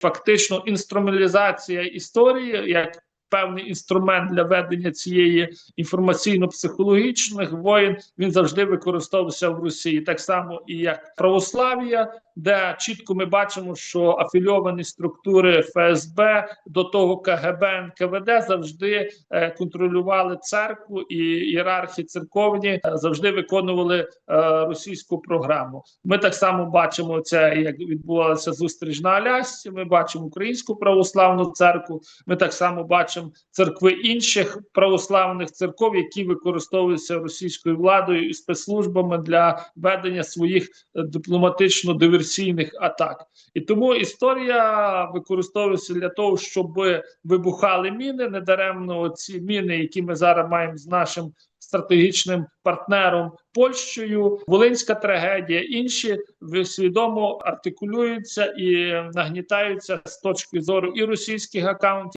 фактично інструменталізація історії як певний інструмент для ведення цієї інформаційно-психологічних воєн. Він завжди використовувався в Росії, так само і як православ'я, де чітко ми бачимо, що афільовані структури ФСБ до того КГБ НКВД завжди е, контролювали церкву і ієрархи церковні е, завжди виконували е, російську програму. Ми так само бачимо це, як відбувалася зустріч на Алясці. Ми бачимо українську православну церкву. Ми так само бачимо церкви інших православних церков, які використовуються російською владою і спецслужбами для ведення своїх е, дипломатично-диверсійних атак. І тому історія використовується для того, щоб вибухали міни. Недаремно ці міни, які ми зараз маємо з нашим стратегічним партнером Польщею, Волинська трагедія, інші свідомо артикулюються і нагнітаються з точки зору і російських акаунтів.